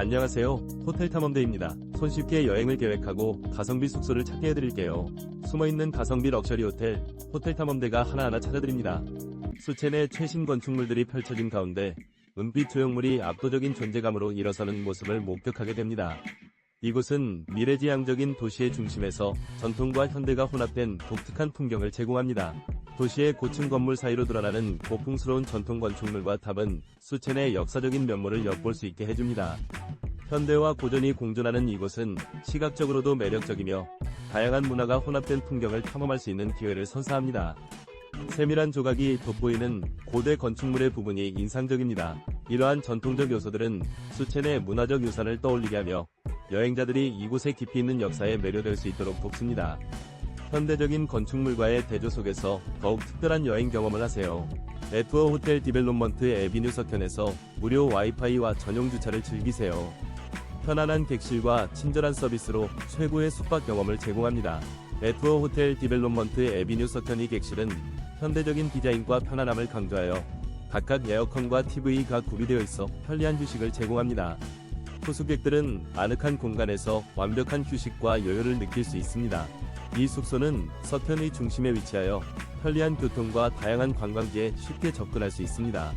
안녕하세요. 호텔 탐험대입니다. 손쉽게 여행을 계획하고 가성비 숙소를 찾게 해드릴게요. 숨어있는 가성비 럭셔리 호텔, 호텔 탐험대가 하나하나 찾아드립니다. 수채 내 최신 건축물들이 펼쳐진 가운데 은빛 조형물이 압도적인 존재감으로 일어서는 모습을 목격하게 됩니다. 이곳은 미래지향적인 도시의 중심에서 전통과 현대가 혼합된 독특한 풍경을 제공합니다. 도시의 고층 건물 사이로 드러나는 고풍스러운 전통 건축물과 탑은 수첸의 역사적인 면모를 엿볼 수 있게 해줍니다. 현대와 고전이 공존하는 이곳은 시각적으로도 매력적이며 다양한 문화가 혼합된 풍경을 탐험할 수 있는 기회를 선사합니다. 세밀한 조각이 돋보이는 고대 건축물의 부분이 인상적입니다. 이러한 전통적 요소들은 수첸의 문화적 유산을 떠올리게 하며 여행자들이 이곳에 깊이 있는 역사에 매료될 수 있도록 돕습니다. 현대적인 건축물과의 대조 속에서 더욱 특별한 여행 경험을 하세요. 에투어 호텔 디벨롭먼트 에비뉴 서편에서 무료 와이파이와 전용 주차를 즐기세요. 편안한 객실과 친절한 서비스로 최고의 숙박 경험을 제공합니다. 에투어 호텔 디벨롭먼트 에비뉴 서편이 객실은 현대적인 디자인과 편안함을 강조하여 각각 에어컨과 TV가 구비되어 있어 편리한 휴식을 제공합니다. 투숙객들은 아늑한 공간에서 완벽한 휴식과 여유를 느낄 수 있습니다. 이 숙소는 서편의 중심에 위치하여 편리한 교통과 다양한 관광지에 쉽게 접근할 수 있습니다.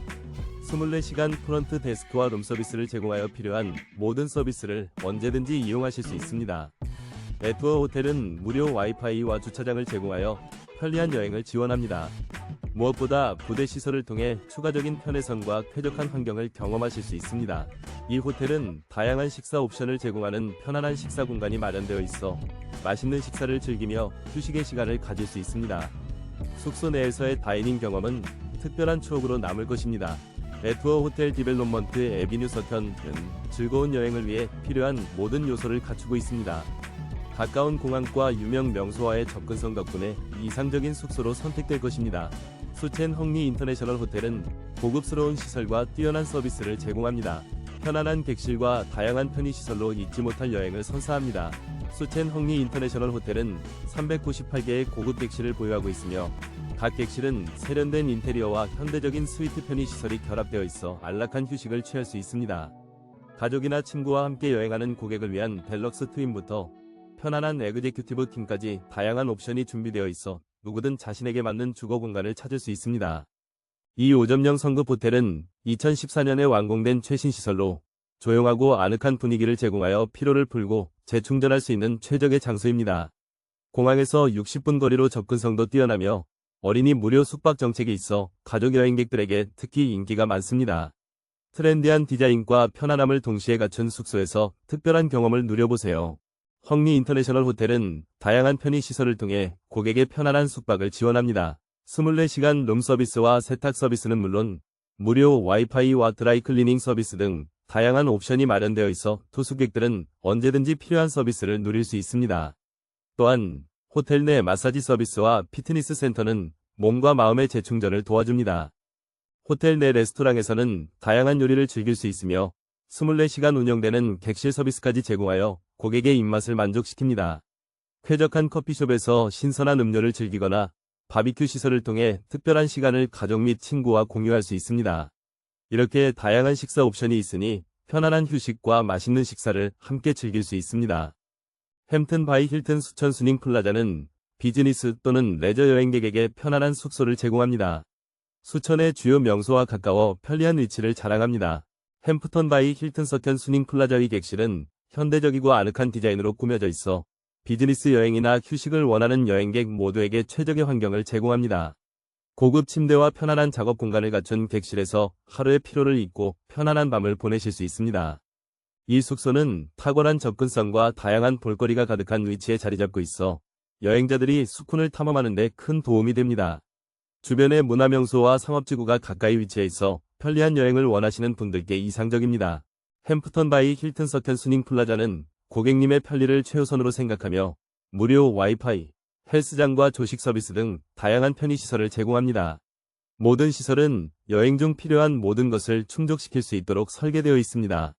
24시간 프런트 데스크와 룸 서비스를 제공하여 필요한 모든 서비스를 언제든지 이용하실 수 있습니다. 에투어 호텔은 무료 와이파이와 주차장을 제공하여 편리한 여행을 지원합니다. 무엇보다 부대 시설을 통해 추가적인 편의성과 쾌적한 환경을 경험하실 수 있습니다. 이 호텔은 다양한 식사 옵션을 제공하는 편안한 식사 공간이 마련되어 있어 맛있는 식사를 즐기며 휴식의 시간을 가질 수 있습니다. 숙소 내에서의 다이닝 경험은 특별한 추억으로 남을 것입니다. 에투어 호텔 디벨롭먼트 에비뉴 서편은 즐거운 여행을 위해 필요한 모든 요소를 갖추고 있습니다. 가까운 공항과 유명 명소와의 접근성 덕분에 이상적인 숙소로 선택될 것입니다. 수첸 헝리 인터내셔널 호텔은 고급스러운 시설과 뛰어난 서비스를 제공합니다. 편안한 객실과 다양한 편의시설로 잊지 못할 여행을 선사합니다. 수첸 헝리 인터내셔널 호텔은 398개의 고급 객실을 보유하고 있으며 각 객실은 세련된 인테리어와 현대적인 스위트 편의시설이 결합되어 있어 안락한 휴식을 취할 수 있습니다. 가족이나 친구와 함께 여행하는 고객을 위한 델럭스 트윈부터 편안한 에그제큐티브 팀까지 다양한 옵션이 준비되어 있어 누구든 자신에게 맞는 주거 공간을 찾을 수 있습니다. 이 5점형 성급 호텔은 2014년에 완공된 최신 시설로 조용하고 아늑한 분위기를 제공하여 피로를 풀고 재충전할 수 있는 최적의 장소입니다. 공항에서 60분 거리로 접근성도 뛰어나며 어린이 무료 숙박 정책이 있어 가족 여행객들에게 특히 인기가 많습니다. 트렌디한 디자인과 편안함을 동시에 갖춘 숙소에서 특별한 경험을 누려보세요. 헝리 인터내셔널 호텔은 다양한 편의시설을 통해 고객의 편안한 숙박을 지원합니다. 24시간 룸 서비스와 세탁 서비스는 물론 무료 와이파이와 드라이 클리닝 서비스 등 다양한 옵션이 마련되어 있어 투숙객들은 언제든지 필요한 서비스를 누릴 수 있습니다. 또한 호텔 내 마사지 서비스와 피트니스 센터는 몸과 마음의 재충전을 도와줍니다. 호텔 내 레스토랑에서는 다양한 요리를 즐길 수 있으며 24시간 운영되는 객실 서비스까지 제공하여 고객의 입맛을 만족시킵니다. 쾌적한 커피숍에서 신선한 음료를 즐기거나 바비큐 시설을 통해 특별한 시간을 가족 및 친구와 공유할 수 있습니다. 이렇게 다양한 식사 옵션이 있으니 편안한 휴식과 맛있는 식사를 함께 즐길 수 있습니다. 햄튼 바이 힐튼 수천 수닝 플라자는 비즈니스 또는 레저 여행객에게 편안한 숙소를 제공합니다. 수천의 주요 명소와 가까워 편리한 위치를 자랑합니다. 햄프턴 바이 힐튼 서켄 수닝 플라자의 객실은 현대적이고 아늑한 디자인으로 꾸며져 있어 비즈니스 여행이나 휴식을 원하는 여행객 모두에게 최적의 환경을 제공합니다. 고급 침대와 편안한 작업 공간을 갖춘 객실에서 하루의 피로를 잊고 편안한 밤을 보내실 수 있습니다. 이 숙소는 탁월한 접근성과 다양한 볼거리가 가득한 위치에 자리 잡고 있어 여행자들이 수쿤을 탐험하는 데 큰 도움이 됩니다. 주변의 문화명소와 상업지구가 가까이 위치해 있어 편리한 여행을 원하시는 분들께 이상적입니다. 햄프턴 바이 힐튼 서켄 수닝 플라자는 고객님의 편리를 최우선으로 생각하며 무료 와이파이, 헬스장과 조식 서비스 등 다양한 편의시설을 제공합니다. 모든 시설은 여행 중 필요한 모든 것을 충족시킬 수 있도록 설계되어 있습니다.